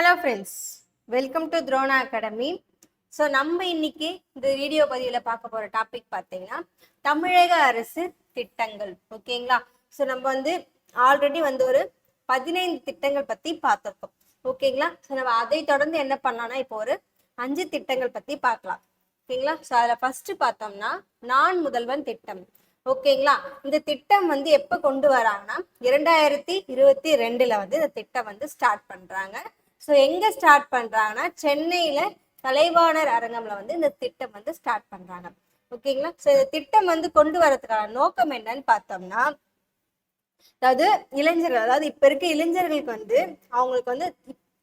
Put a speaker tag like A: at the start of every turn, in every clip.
A: Hello friends welcome to Drona academy so நம்ம இன்னைக்கு இந்த வீடியோ பதிவில் பார்க்க போகிற டாபிக் பார்த்தீங்கன்னா தமிழக அரசு திட்டங்கள். ஓகேங்களா ஸோ நம்ம வந்து ஆல்ரெடி வந்து ஒரு பதினைந்து திட்டங்கள் பற்றி பார்த்துருக்கோம். ஓகேங்களா ஸோ நம்ம அதை தொடர்ந்து என்ன பண்ணலாம்னா இப்போ ஒரு அஞ்சு திட்டங்கள் பற்றி பார்க்கலாம். ஓகேங்களா ஸோ அதில் ஃபஸ்ட்டு பார்த்தோம்னா நான் முதல்வன் திட்டம். ஓகேங்களா இந்த திட்டம் வந்து எப்போ கொண்டு வராங்கன்னா இரண்டாயிரத்தி இருபத்தி ரெண்டில் வந்து இந்த திட்டம் வந்து ஸ்டார்ட் பண்ணுறாங்க ஸோ எங்க ஸ்டார்ட் பண்றாங்கன்னா சென்னையில கலைவாணர் அரங்கம்ல வந்து இந்த திட்டம் வந்து ஸ்டார்ட் பண்றாங்க. ஓகேங்களா ஸோ இந்த திட்டம் வந்து கொண்டு வரதுக்கான நோக்கம் என்னன்னு பார்த்தோம்னா அதாவது இளைஞர்கள் அதாவது இப்ப இருக்க இளைஞர்களுக்கு வந்து அவங்களுக்கு வந்து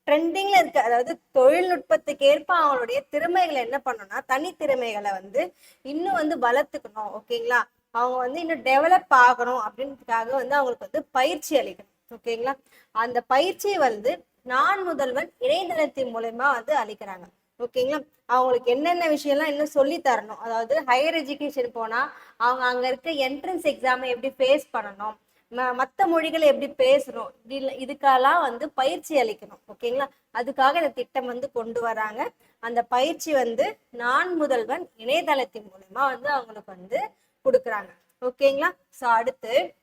A: ட்ரெண்டிங்ல இருக்க அதாவது தொழில்நுட்பத்துக்கு ஏற்ப அவங்களுடைய திறமைகளை என்ன பண்ணணும்னா தனித்திறமைகளை வந்து இன்னும் வந்து வளர்த்துக்கணும். ஓகேங்களா அவங்க வந்து இன்னும் டெவலப் ஆகணும் அப்படின்றதுக்காக வந்து அவங்களுக்கு வந்து பயிற்சி அளிக்கணும். ஓகேங்களா அந்த பயிற்சியை வந்து நான் முதல்வன் இணையதளத்தின் மூலயமா வந்து அளிக்கிறாங்க ஓகேங்களா? அவங்களுக்கு என்னென்ன விஷயம்லாம் இன்னும் சொல்லி தரணும். அதாவது ஹையர் எஜுகேஷன் போனா அவங்க அங்க இருக்க என்ட்ரன்ஸ் எக்ஸாமை எப்படி ஃபேஸ் பண்ணணும்? ம- மத்த மொழிகளை எப்படி பேசணும்? இதுல- இதுக்கெல்லாம் வந்து பயிற்சி அளிக்கணும். ஓகேங்களா? அதுக்காக இந்த திட்டம் வந்து கொண்டு வராங்க. அந்த பயிற்சி வந்து நான் முதல்வன் இணையதளத்தின் மூலமா வந்து அவங்களுக்கு வந்து கொடுக்குறாங்க. ஓகேங்களா? ஸோ அடுத்து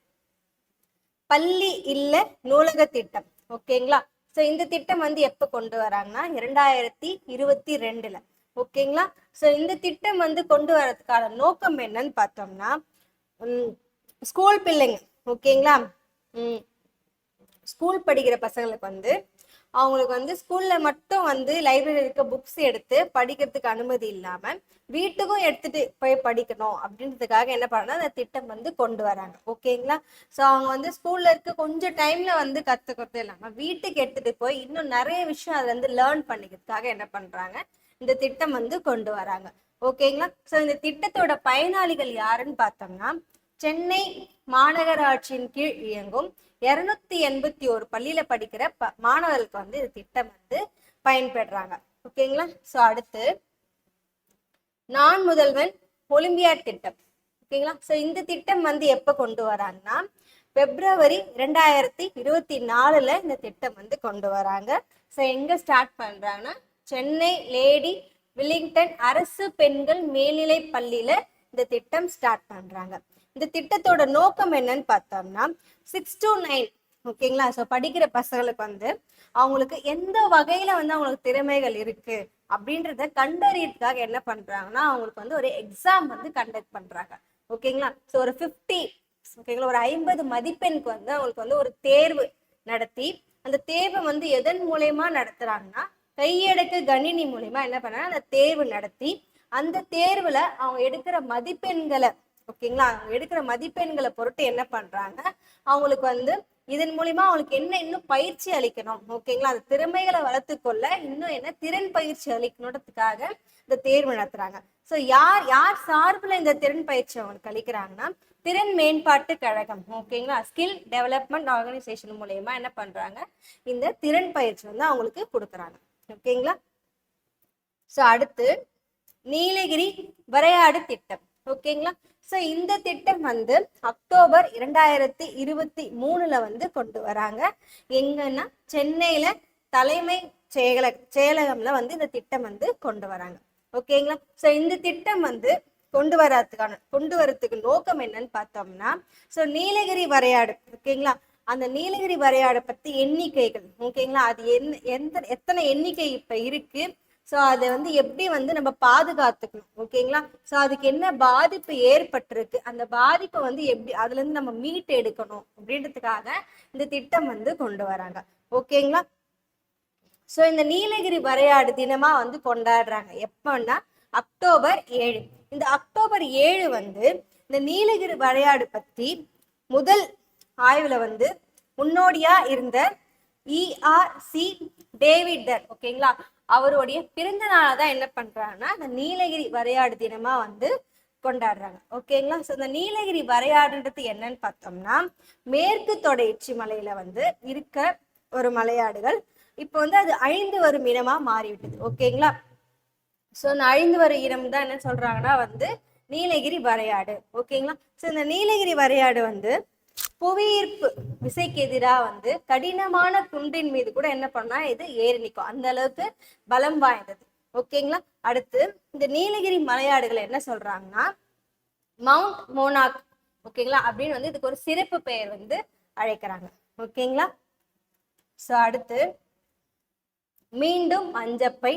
A: பள்ளி இல்ல நூலக திட்டம். ஓகேங்களா? ஸோ இந்த திட்டம் வந்து எப்போ கொண்டு வராங்கன்னா இரண்டாயிரத்தி இருபத்தி ரெண்டுல. ஓகேங்களா ஸோ இந்த திட்டம் வந்து கொண்டு வரதுக்கான நோக்கம் என்னன்னு பார்த்தோம்னா ஸ்கூல் பிள்ளைங்க. ஓகேங்களா ஸ்கூல் படிக்கிற பசங்களுக்கு வந்து அவங்களுக்கு வந்து ஸ்கூல்ல மட்டும் வந்து லைப்ரரி இருக்க புக்ஸ் எடுத்து படிக்கிறதுக்கு அனுமதி இல்லாம வீட்டுக்கும் எடுத்துட்டு போய் படிக்கணும் அப்படின்றதுக்காக என்ன பண்ணா அந்த திட்டம் வந்து கொண்டு வராங்க. ஓகேங்களா? ஸோ அவங்க வந்து ஸ்கூல்ல இருக்க கொஞ்சம் டைம்ல வந்து கத்துக்கிறது இல்லாம வீட்டுக்கு எடுத்துட்டு போய் இன்னும் நிறைய விஷயம் அதுல இருந்து லேர்ன் பண்ணிக்கிறதுக்காக என்ன பண்றாங்க? இந்த திட்டம் வந்து கொண்டு வராங்க. ஓகேங்களா? ஸோ இந்த திட்டத்தோட பயனாளிகள் யாருன்னு பார்த்தோம்னா சென்னை மாநகராட்சியின் கீழ் இயங்கும் இருநூத்தி எண்பத்தி ஒரு பள்ளியில படிக்கிற ப மாணவர்களுக்கு வந்து இந்த திட்டம் வந்து பயன்பெறாங்க. ஓகேங்களா ஸோ அடுத்து நான் முதல்வன் ஒலிம்பியாட் திட்டம். ஓகேங்களா ஸோ இந்த திட்டம் வந்து எப்போ கொண்டு வராங்கன்னா பிப்ரவரி ரெண்டாயிரத்தி இருபத்தி நாலுல இந்த திட்டம் வந்து கொண்டு வராங்க. ஸோ எங்க ஸ்டார்ட் பண்றாங்கன்னா சென்னை லேடி வில்லிங்டன் அரசு பெண்கள் மேல்நிலை பள்ளியில இந்த திட்டம் ஸ்டார்ட் பண்றாங்க. இந்த திட்டத்தோட நோக்கம் என்னன்னு பார்த்தோம்னா சிக்ஸ் டு நைன் ஓகேங்களா ஸோ படிக்கிற பசங்களுக்கு வந்து அவங்களுக்கு எந்த வகையில வந்து அவங்களுக்கு திறமைகள் இருக்கு அப்படின்றத கண்டறியதுக்காக என்ன பண்றாங்கன்னா அவங்களுக்கு வந்து ஒரு எக்ஸாம் வந்து கண்டக்ட் பண்றாங்க. ஓகேங்களா ஸோ ஒரு ஃபிஃப்டி ஓகேங்களா ஒரு ஐம்பது மதிப்பெண்க்கு வந்து அவங்களுக்கு வந்து ஒரு தேர்வு நடத்தி அந்த தேர்வை வந்து எதன் மூலயமா நடத்துறாங்கன்னா கையெடுக்க கணினி மூலயமா என்ன பண்ணாங்க அந்த தேர்வு நடத்தி அந்த தேர்வுல அவங்க எடுக்கிற மதிப்பெண்களை ஓகேங்களா? அவங்க எடுக்கிற மதிப்பெண்களை பொறுத்து என்ன பண்றாங்க? அவங்களுக்கு வந்து இதன் மூலியமா அவங்களுக்கு என்ன இன்னும் பயிற்சி அளிக்கணும்? ஓகேங்களா? அந்த திறமைகளை வளர்த்துக்கொள்ள இன்னும் என்ன திறன் பயிற்சி அளிக்கணுன்றதுக்காக இந்த தேர்வு நடத்துறாங்க. ஸோ யார் யார் சார்பில் இந்த திறன் பயிற்சி அவங்களுக்கு அளிக்கிறாங்கன்னா திறன் மேம்பாட்டு கழகம் ஓகேங்களா? ஸ்கில் டெவலப்மெண்ட் ஆர்கனைசேஷன் மூலயமா என்ன பண்றாங்க? இந்த திறன் பயிற்சி வந்து அவங்களுக்கு கொடுக்குறாங்க. ஓகேங்களா? ஸோ அடுத்து நீலகிரி வரையாடு திட்டம். ஓகேங்களா? ஸோ இந்த திட்டம் வந்து அக்டோபர் இரண்டாயிரத்தி இருபத்தி மூணுல வந்து கொண்டு வராங்க. எங்கன்னா சென்னையில தலைமை செயல செயலகம்ல வந்து இந்த திட்டம் வந்து கொண்டு வராங்க. ஓகேங்களா? ஸோ இந்த திட்டம் வந்து கொண்டு வர்றதுக்கான கொண்டு வரதுக்கு நோக்கம் என்னன்னு பார்த்தோம்னா ஸோ நீலகிரி வரையாடு ஓகேங்களா? அந்த நீலகிரி வரையாடை பத்தி எண்ணிக்கைகள் ஓகேங்களா? அது என்ன எந்த எத்தனை எண்ணிக்கை இப்ப இருக்கு? ஸோ அதை வந்து எப்படி வந்து நம்ம பாதுகாத்துக்கணும்? ஓகேங்களா ஸோ அதுக்கு என்ன பாதிப்பு ஏற்பட்டிருக்கு? அந்த பாதிப்பை வந்து எப்படி அதுல இருந்து நம்ம மீட் எடுக்கணும்? அப்படின்றதுக்காக இந்த திட்டம் வந்து கொண்டு வராங்க. ஓகேங்களா ஸோ இந்த நீலகிரி வரையாடு தினமா வந்து கொண்டாடுறாங்க. எப்பன்னா அக்டோபர் ஏழு. இந்த அக்டோபர் ஏழு வந்து இந்த நீலகிரி வரையாடு பத்தி முதல் ஆய்வுல வந்து முன்னோடியா இருந்த இஆர்சி டேவிடர் ஓகேங்களா அவருடைய பிறந்த நாளை தான் என்ன பண்றாங்கன்னா இந்த நீலகிரி வரையாடு தினமா வந்து கொண்டாடுறாங்க. ஓகேங்களா ஸோ இந்த நீலகிரி வரையாடுன்றது என்னன்னு பார்த்தோம்னா மேற்கு தொடர்ச்சி மலையில வந்து இருக்க ஒரு மலையாடுகள். இப்போ வந்து அது அழிந்து வரும் இனமா மாறிவிட்டது. ஓகேங்களா ஸோ இந்த அழிந்து வரும் இனம் தான் என்ன சொல்றாங்கன்னா வந்து நீலகிரி வரையாடு. ஓகேங்களா ஸோ இந்த நீலகிரி வரையாடு வந்து புவியீர்ப்பு விசைக்கு எதிராக வந்து கடினமான குன்றின் மீது கூட என்ன பண்ணா இது ஏறி நிற்கும் அந்த அளவுக்கு பலம் வாய்ந்தது. ஓகேங்களா அடுத்து இந்த நீலகிரி மலையாடுகள் என்ன சொல்றாங்கன்னா மவுண்ட் மோனாக் ஓகேங்களா அப்படின்னு வந்து இதுக்கு ஒரு சிறப்பு பெயர் வந்து அழைக்கிறாங்க. ஓகேங்களா ஸோ அடுத்து மீண்டும் மஞ்சப்பை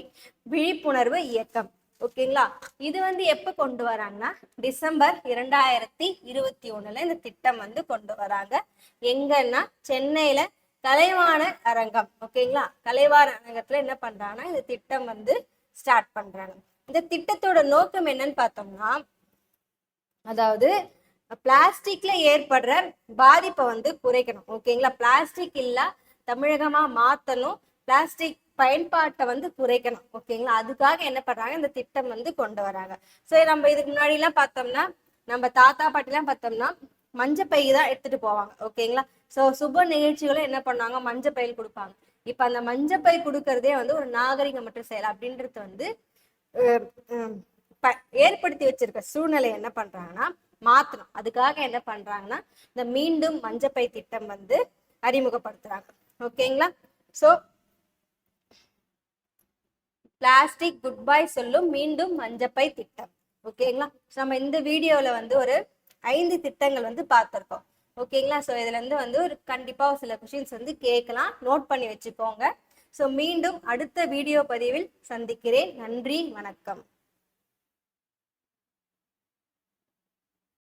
A: விழிப்புணர்வு இயக்கம். ஓகேங்களா? இது வந்து எப்ப கொண்டு வராங்கன்னா டிசம்பர் இரண்டாயிரத்தி இருபத்தி ஒண்ணுல இந்த திட்டம் வந்து கொண்டு வராங்க. எங்கன்னா சென்னையில கலைவாண அரங்கம் ஓகேங்களா? கலைவாண அரங்கத்துல என்ன பண்றாங்கன்னா இந்த திட்டம் வந்து ஸ்டார்ட் பண்றாங்க. இந்த திட்டத்தோட நோக்கம் என்னன்னு பார்த்தோம்னா அதாவது பிளாஸ்டிக்ல ஏற்படுற பாதிப்பை வந்து குறைக்கணும் ஓகேங்களா? பிளாஸ்டிக் இல்ல தமிழகமா மாத்தணும். பிளாஸ்டிக் பயன்பாட்டை வந்து குறைக்கணும் ஓகேங்களா? அதுக்காக என்ன பண்றாங்க? இந்த திட்டம் வந்து கொண்டு வராங்க. ஸோ நம்ம இதுக்கு முன்னாடி எல்லாம் பார்த்தோம்னா நம்ம தாத்தா பாட்டி எல்லாம் பார்த்தோம்னா மஞ்சப்பை தான் எடுத்துட்டு போவாங்க ஓகேங்களா? ஸோ சுப நிகழ்ச்சிகளும் என்ன பண்ணாங்க மஞ்சப்பையில் கொடுப்பாங்க. இப்ப அந்த மஞ்சப்பை கொடுக்கறதே வந்து ஒரு நாகரிகமற்ற செயல் அப்படின்றது வந்து ப- ஏற்படுத்தி வச்சிருக்க சூழ்நிலை என்ன பண்றாங்கன்னா மாத்தணும். அதுக்காக என்ன பண்றாங்கன்னா இந்த மீண்டும் மஞ்சப்பை திட்டம் வந்து அறிமுகப்படுத்துறாங்க ஓகேங்களா? ஸோ பிளாஸ்டிக் குட் பை சொல்லும் மீண்டும் மஞ்சப்பை திட்டம். ஓகேங்களா நம்ம இந்த வீடியோவில் வந்து ஒரு ஐந்து திட்டங்கள் வந்து பார்த்துருக்கோம். ஓகேங்களா ஸோ இதுலேருந்து வந்து ஒரு கண்டிப்பாக ஒரு சில கொஷின்ஸ் வந்து கேட்கலாம். நோட் பண்ணி வச்சுக்கோங்க. ஸோ மீண்டும் அடுத்த வீடியோ பதிவில் சந்திக்கிறேன். நன்றி வணக்கம்.